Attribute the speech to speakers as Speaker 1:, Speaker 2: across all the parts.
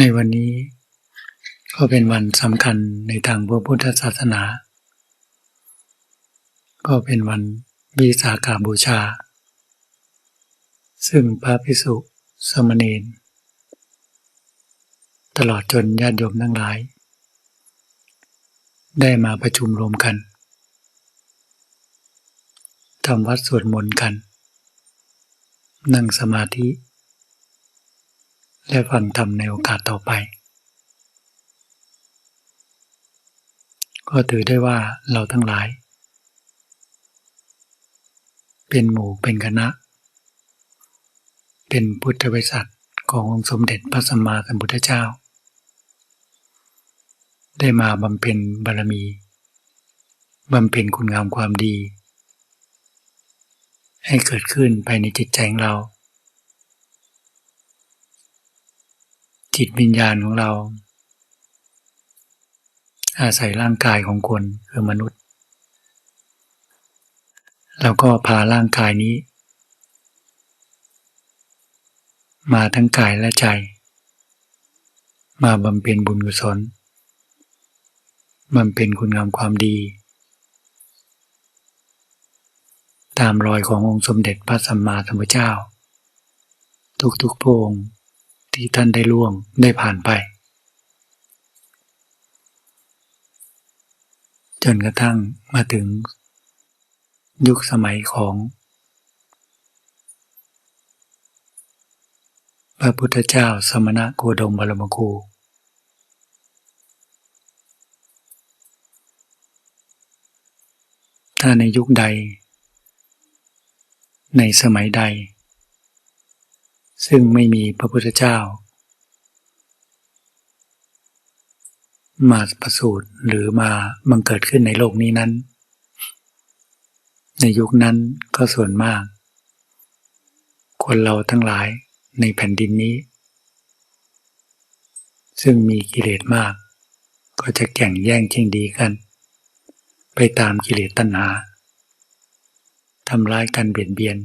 Speaker 1: ในวันนี้ก็เป็นวันสำคัญในทางพระพุทธศาสนา ก็เป็นวันวิสาขาบูชา ซึ่งพระพิสุสมณีนตลอดจนญาติโยมทั้งหลาย ได้มาประชุมรวมกันทำวัดสวดมนต์กัน นั่งสมาธิ และฟังธรรมในโอกาสต่อไป ก็ถือได้ว่าเราทั้งหลาย เป็นหมู่เป็นคณะ เป็นพุทธบริษัทขององค์สมเด็จพระสัมมาสัมพุทธเจ้า ได้มาบำเพ็ญบารมีบำเพ็ญคุณงามความดี ให้เกิดขึ้นภายในจิตใจของเรา จิตวิญญาณของเรา อาศัยร่างกายของคนคือมนุษย์ แล้วก็พาร่างกายนี้ มาทั้งกายและใจ มาบำเพ็ญบุญกุศลบำเพ็ญคุณงามความดี ตามรอยขององค์สมเด็จพระสัมมาสัมพุทธเจ้า ทุกๆพระองค์ ที่ท่านได้ล่วงได้ผ่านไป จนกระทั่งมาถึงยุคสมัยของพระพุทธเจ้าสมณะโคดมบรมครูถ้าในยุคใด ในสมัยใด ซึ่งไม่มีพระพุทธเจ้า มาประสูติหรือมาบังเกิดขึ้นในโลกนี้นั้น ในยุคนั้นก็ส่วนมาก คนเราทั้งหลายในแผ่นดินนี้ ซึ่งมีกิเลสมาก ก็จะแข่งแย่งชิงดีกัน ไปตามกิเลสตัณหาทำร้ายกันเบียดเบียน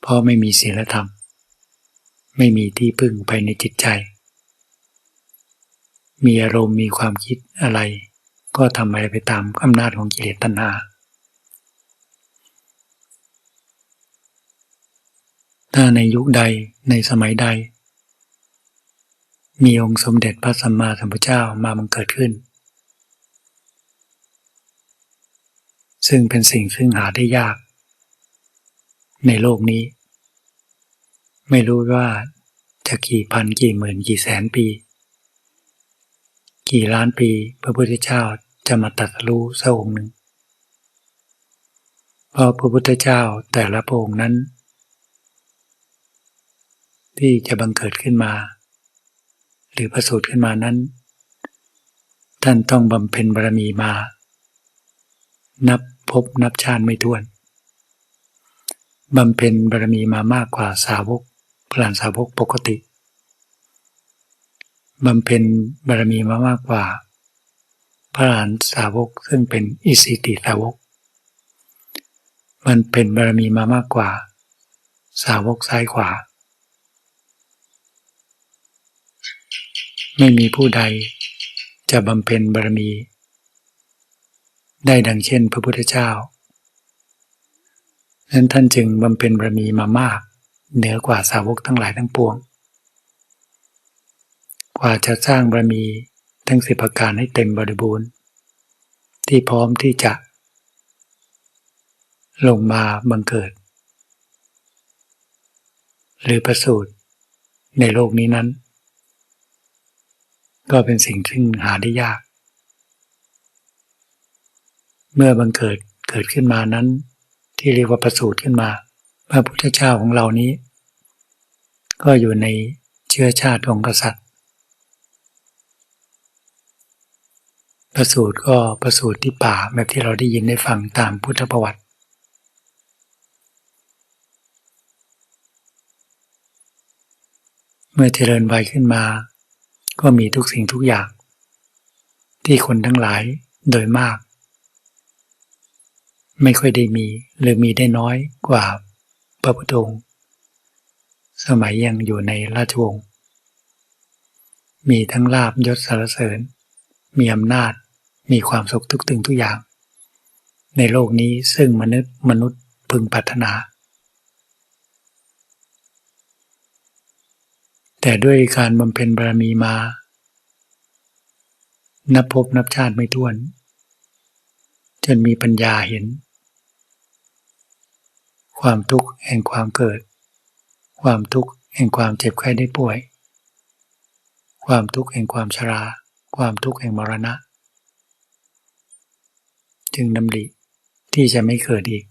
Speaker 1: เพราะไม่มีศีลธรรม ไม่มีที่พึ่งภายในจิตใจ มีอารมณ์มีความคิดอะไร ก็ทำอะไรไปตามอำนาจของกิเลสตัณหาถ้าในยุคใดในสมัยใด มีองค์สมเด็จพระสัมมาสัมพุทธเจ้ามาบังเกิดขึ้น ซึ่งเป็นสิ่งซึ่งหาได้ยาก ในโลกนี้ ไม่รู้ว่าจะกี่พันกี่หมื่นกี่แสนปี กี่ล้านปีพระพุทธเจ้าจะมาตรัสรู้สักองค์หนึ่งเพราะพระพุทธเจ้าแต่ละพระองค์นั้น ที่จะบังเกิดขึ้นมา หรือประสูติขึ้นมานั้น ท่านต้องบำเพ็ญบารมีมา นับพบนับชาติไม่ถ้วนบำเพ็ญบารมีมามากกว่าสาวก พลานสาวกปกติบำเพ็ญบารมีมามากกว่า พระหลานสาวกซึ่งเป็นอิสิติสาวก มันเป็นบารมีมามากกว่า สาวกซ้ายขวา ไม่มีผู้ใดจะบำเพ็ญบารมี ได้ดังเช่นพระพุทธเจ้านั้นท่านจึงบำเพ็ญบารมีมามาก เหนือกว่าสาวกทั้งหลายทั้งปวง กว่าจะสร้างบารมีทั้งสิบประการให้เต็มบริบูรณ์ ที่พร้อมที่จะ ลงมาบังเกิด หรือประสูติในโลกนี้นั้น ก็เป็นสิ่งซึ่งหาได้ยาก เมื่อบังเกิดเกิดขึ้นมานั้นที่เรียกว่าประสูติขึ้นมาพระพุทธเจ้าของเรานี้ ก็อยู่ในเชื้อชาติของกษัตริย์ ประสูติก็ประสูติที่ป่าแบบที่เราได้ยินได้ฟังตามพุทธประวัติ เมื่อเจริญวัยขึ้นมา ก็มีทุกสิ่งทุกอย่าง ที่คนทั้งหลายโดยมาก ไม่ค่อยได้มีหรือมีได้น้อยกว่าพระพุทธองค์ สมัยยังอยู่ในราชวงศ์มีทั้งลาบยศสารเสริญ มีอำนาจ มีความสุขทุกถึงทุกอย่าง ในโลกนี้ซึ่งมนุษย์มนุษย์พึงปรารถนา แต่ด้วยการบำเพ็ญบารมีมา นับพบนับชาติไม่ถ้วน จนมีปัญญาเห็น ความทุกข์แห่งความเกิด ความทุกข์แห่งความเจ็บไข้ได้ป่วย ความทุกข์แห่งความชรา ความทุกข์แห่งมรณะ จึงดำริที่จะไม่เกิดอีก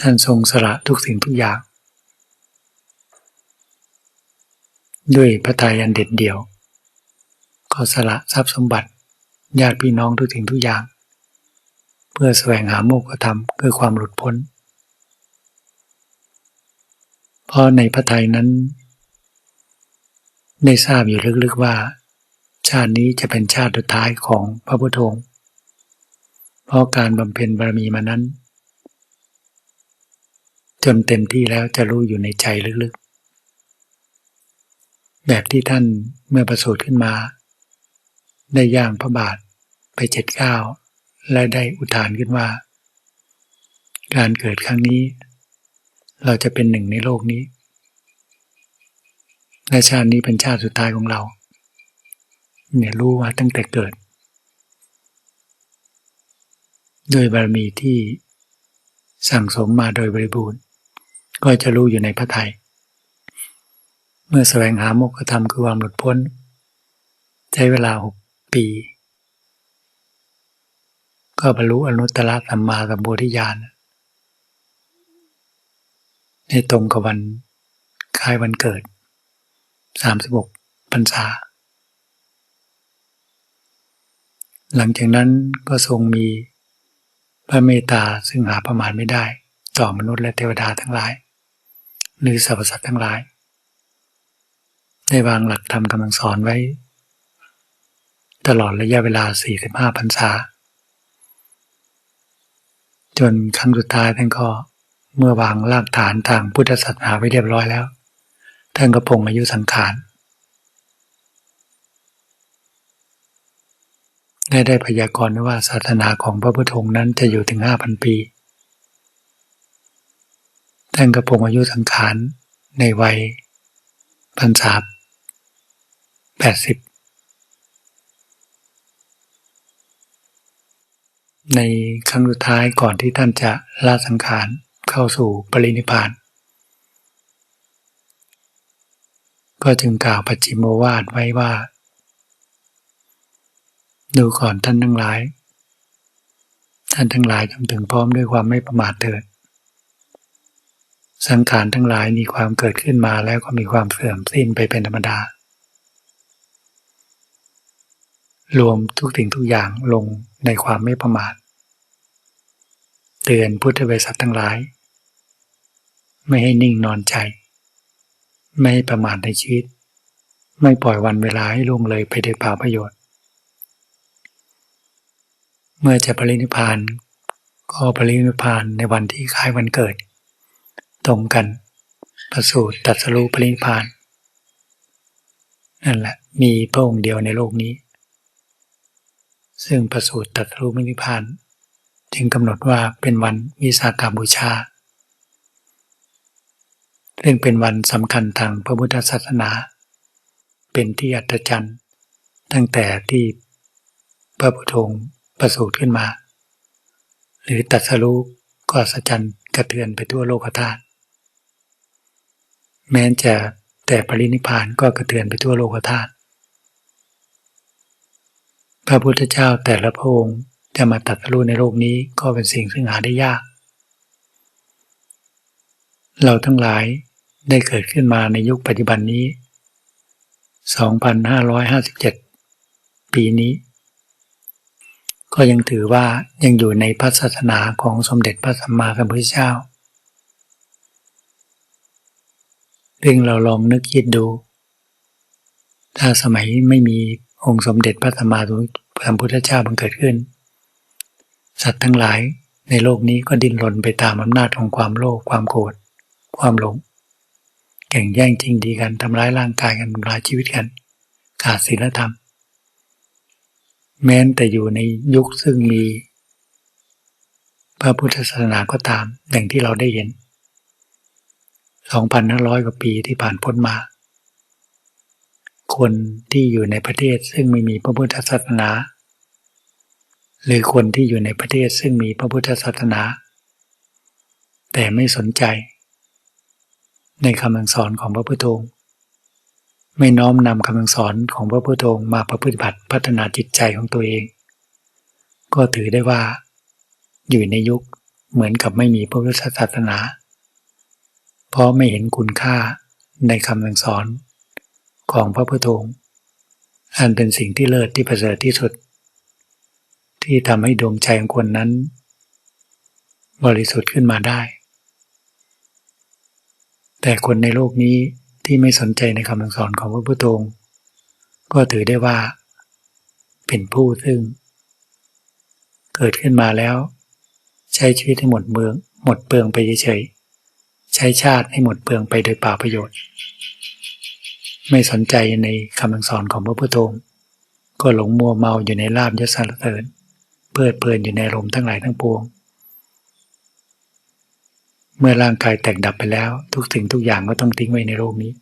Speaker 1: ท่านทรงสละทุกสิ่งทุกอย่าง ด้วยพระทัยอันเด็ดเดี่ยว ก็สละทรัพย์สมบัติญาติพี่น้องทุกสิ่งทุกอย่าง เพื่อแสวงหาโมกขธรรมคือความหลุดพ้น เพราะในพระทัยนั้น ได้ทราบอยู่ลึกๆว่า ชาตินี้จะเป็นชาติสุดท้ายของพระพุทธองค์เพราะการบำเพ็ญบารมีมานั้น จนเต็มที่แล้วจะรู้อยู่ในใจลึกๆ แบบที่ท่านเมื่อประสูติขึ้นมา ได้ย่างพระบาทไปเจ็ดเก้าและได้อุทานขึ้นว่า การเกิดครั้งนี้ เราจะเป็นหนึ่งในโลกนี้ และชาตินี้เป็นชาติสุดท้ายของเรา เนี่ยรู้ว่าตั้งแต่เกิด โดยบารมีที่สั่งสมมาโดยบริบูรณ์ ก็จะรู้อยู่ในพระไทย เมื่อแสวงหาโมกขธรรมคือความหลุดพ้น ใช้เวลาหกปี ก็บรรลุอนุตตรสัมมาสัมโพธิญาณ ในตรงกับวันคล้ายวันเกิดสามสิบหกพรรษา หลังจากนั้นก็ทรงมีพระเมตตาซึ่งหาประมาณไม่ได้ ต่อมนุษย์และเทวดาทั้งหลาย หรือสรรพสัตว์ทั้งหลาย ได้วางหลักธรรมกำลังสอนไว้ ตลอดระยะเวลา 45พรรษา จนครั้งสุดท้ายท่านก็ เมื่อวางรากฐานทางพุทธศาสนาไว้เรียบร้อยแล้ว ท่านก็พงอายุสังขารได้ได้พยากรณ์ว่าศาสนาของพระพุทธองค์นั้นจะอยู่ถึงห้าพันปี ท่านกระพงอายุสังขารในวัยพรรษาแปดสิบ ในครั้งสุดท้ายก่อนที่ท่านจะลาสังขาร เข้าสู่ปรินิพาน ก็จึงกล่าวปัจจิโมวาทไว้ว่า ดูก่อนท่านทั้งหลาย ท่านทั้งหลายจงถึงพร้อมด้วยความไม่ประมาทเถิด สังขารทั้งหลายมีความเกิดขึ้นมาแล้วก็มีความเสื่อมสิ้นไปเป็นธรรมดา รวมทุกสิ่งทุกอย่างลงในความไม่ประมาทเตือนพุทธบริษัททั้งหลาย ไม่ให้นิ่งนอนใจ ไม่ประมาทในชีวิต ไม่ปล่อยวันเวลาให้ล่วงเลยไปโดยเปล่าประโยชน์ เมื่อจะปรินิพานก็ปรินิพานในวันที่คล้ายวันเกิด ตรงกันประสูติตัดสรุปรินิพานนั่นแหละ มีพระองค์เดียวในโลกนี้ ซึ่งประสูติตัดสรุปรินิพาน จึงกำหนดว่าเป็นวันวิสาขาบูชา ซึ่งเป็นวันสำคัญทางพระพุทธศาสนา เป็นที่อัศจรรย์ตั้งแต่ที่พระพุทธองค์ประสูติขึ้นมา หรือตัดสรุปก็อัศจรรย์กระเทือนไปทั่วโลกธาตุแม้จะแต่ปรินิพานก็กระเทือนไปทั่วโลกธาตุพระพุทธเจ้าแต่ละพระองค์จะมาตัดสู้ในโลกนี้ก็เป็นสิ่งซึ่งหาได้ยาก เราทั้งหลาย ได้เกิดขึ้นมาในยุคปัจจุบันนี้ 2,557 ปีนี้ ก็ยังถือว่ายังอยู่ในพระศาสนาของสมเด็จพระสัมมาสัมพุทธเจ้าเรื่องเราลองนึกคิดดู ถ้าสมัยไม่มีองค์สมเด็จพระสัมมาสัมพุทธเจ้าบังเกิดขึ้น สัตว์ทั้งหลายในโลกนี้ก็ดิ้นรนไปตามอำนาจของความโลภความโกรธความหลง แข่งแย่งจริงดีกันทำร้ายร่างกายกันทำร้ายชีวิตกัน ขาดศีลธรรม แม้แต่อยู่ในยุคซึ่งมี พระพุทธศาสนาก็ตามอย่างที่เราได้เห็น 2,500 กว่าปีที่ผ่านพ้นมา คนที่อยู่ในประเทศซึ่งไม่มีพระพุทธศาสนา หรือคนที่อยู่ในประเทศซึ่งมีพระพุทธศาสนา แต่ไม่สนใจ ในคำสอนของพระพุทธองค์ไม่น้อมนำคำสอนของพระพุทธองค์มาประพฤติบัติพัฒนาจิตใจของตัวเอง ก็ถือได้ว่า อยู่ในยุคเหมือนกับไม่มีพระพุทธศาสนา เพราะไม่เห็นคุณค่าในคำสอนของพระพุทธองค์อันเป็นสิ่งที่เลิศที่ประเสริฐที่สุด ที่ทำให้ดวงใจของคนนั้น บริสุทธิ์ขึ้นมาได้ แต่คนในโลกนี้ที่ไม่สนใจในคำสอนของพระพุทธองค์ ก็ถือได้ว่า เป็นผู้ซึ่ง เกิดขึ้นมาแล้ว ใช้ชีวิตให้หมดเมือง หมดเปลืองไปเฉยๆใช้ชาติให้หมดเปลืองไปโดยป่าประโยชน์ ไม่สนใจในคำสอนของพระพุทธองค์ก็หลงมัวเมาอยู่ในลาบยศสารเสริญเพลิดเพลินอยู่ในลมทั้งหลายทั้งปวง เมื่อร่างกายแตกดับไปแล้ว ทุกสิ่งทุกอย่างก็ต้องทิ้งไว้ในโลกนี้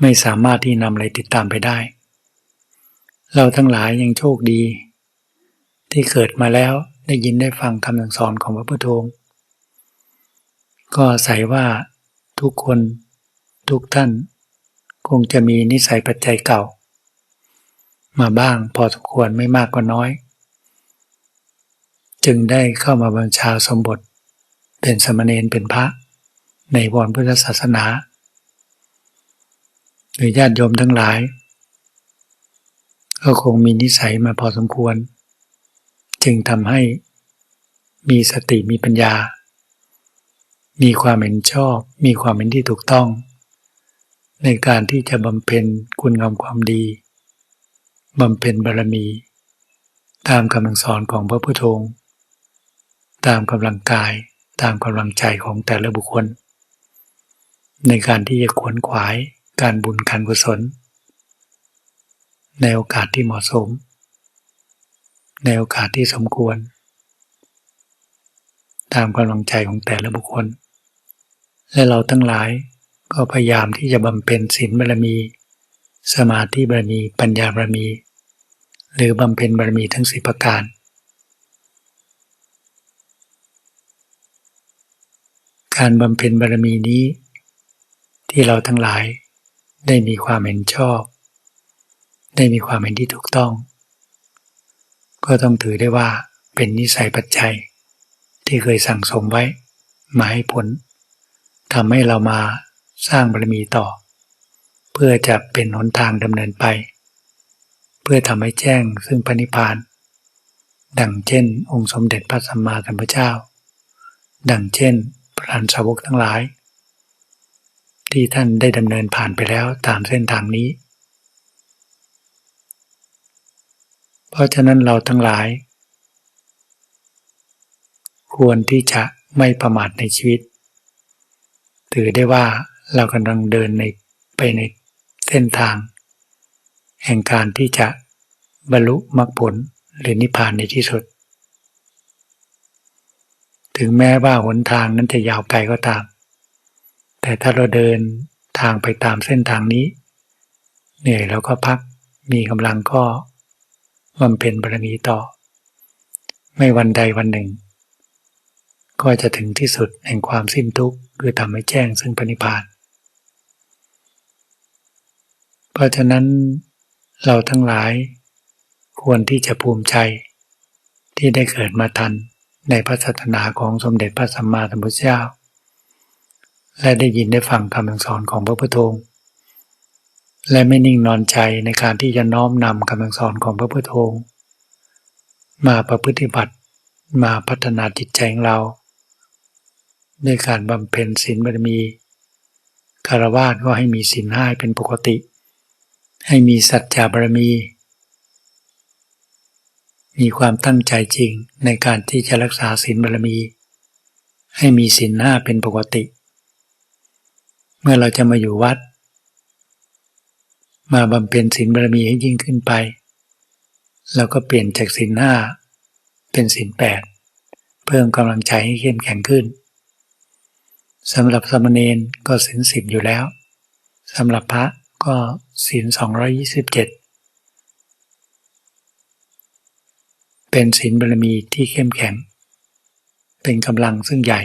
Speaker 1: ไม่สามารถที่นำอะไรติดตามไปได้ เราทั้งหลายยังโชคดี ที่เกิดมาแล้วได้ยินได้ฟังคำสอนของพระพุทธองค์ก็อาศัยว่าทุกคนทุกท่าน คงจะมีนิสัยปัจจัยเก่า มาบ้างพอสมควรไม่มากก็น้อย จึงได้เข้ามาบัญชาสมบท เป็นสมณเณรเป็นพระในวรพุทธศาสนาหรือญาติโยมทั้งหลาย ก็คงมีนิสัยมาพอสมควร จึงทำให้มีสติมีปัญญา มีความเห็นชอบ มีความเห็นที่ถูกต้อง ในการที่จะบำเพ็ญคุณงามความดีบำเพ็ญบารมี ตามคำลังสอนของพระพุทโธตามกำลังกาย ตามกำลังใจของแต่ละบุคคล ในการที่จะขวนขวายการบุญการกุศล ในโอกาสที่เหมาะสม ในโอกาสที่สมควร ตามกำลังใจของแต่ละบุคคล และเราทั้งหลายก็พยายามที่จะบำเพ็ญศีลบารมี สมาธิบารมี ปัญญาบารมี หรือบำเพ็ญบารมีทั้งสิบประการ การบำเพ็ญบารมีนี้ ที่เราทั้งหลายได้มีความเห็นชอบ ได้มีความเห็นที่ถูกต้อง ก็ต้องถือได้ว่าเป็นนิสัยปัจจัย ที่เคยสั่งสมไว้มาให้ผลทำให้เรามาสร้างบารมีต่อ เพื่อจะเป็นหนทางดำเนินไป เพื่อทำให้แจ้งซึ่งพระนิพพาน ดังเช่น องค์สมเด็จพระสัมมาสัมพุทธเจ้า ดังเช่น พระอันสาวกทั้งหลาย ที่ท่านได้ดำเนินผ่านไปแล้วตามเส้นทางนี้ เพราะฉะนั้นเราทั้งหลาย ควรที่จะไม่ประมาทในชีวิต ถือได้ว่าเรากำลังเดินในไปในเส้นทาง แห่งการที่จะบรรลุมรรคผลหรือนิพพานในที่สุด ถึงแม้ว่าหนทางนั้นจะยาวไกลก็ตาม แต่ถ้าเราเดินทางไปตามเส้นทางนี้ เหนื่อยแล้วก็พักมีกำลังก็บำเพ็ญบารมีต่อ ไม่วันใดวันหนึ่ง ก็จะถึงที่สุดแห่งความสิ้นทุกข์คือทำให้แจ้งซึ่งปณิพาน เพราะฉะนั้นเราทั้งหลายควรที่จะภูมิใจที่ได้เกิดมาทัน ในพระศาสนาของสมเด็จพระสัมมาสัมพุทธเจ้า และได้ยินได้ฟังคำสอนของพระพุทธองค์และไม่นิ่งนอนใจในการที่จะน้อมนำคำสอนของพระพุทธองค์มาประพฤติบัติมาพัฒนาจิตใจของเราด้วยการบำเพ็ญศีลบารมีคารวะก็ให้มีศีลห้าเป็นปกติ ให้มีสัจจะบารมี มีความตั้งใจจริงในการที่จะรักษาศีลบารมี ให้มีศีลห้าเป็นปกติ เมื่อเราจะมาอยู่วัด มาบำเพ็ญศีลบารมีให้ยิ่งขึ้นไป เราก็เปลี่ยนจากศีลห้าเป็นศีลแปดเพิ่มกำลังใจให้เข้มแข็งขึ้นสำหรับสมณเณรก็ศีลสิบอยู่แล้วสำหรับพระก็ศีลสองร้อยี่สิบเจ็ด เป็นศีลบารมีที่เข้มแข็ง เป็นกำลังซึ่งใหญ่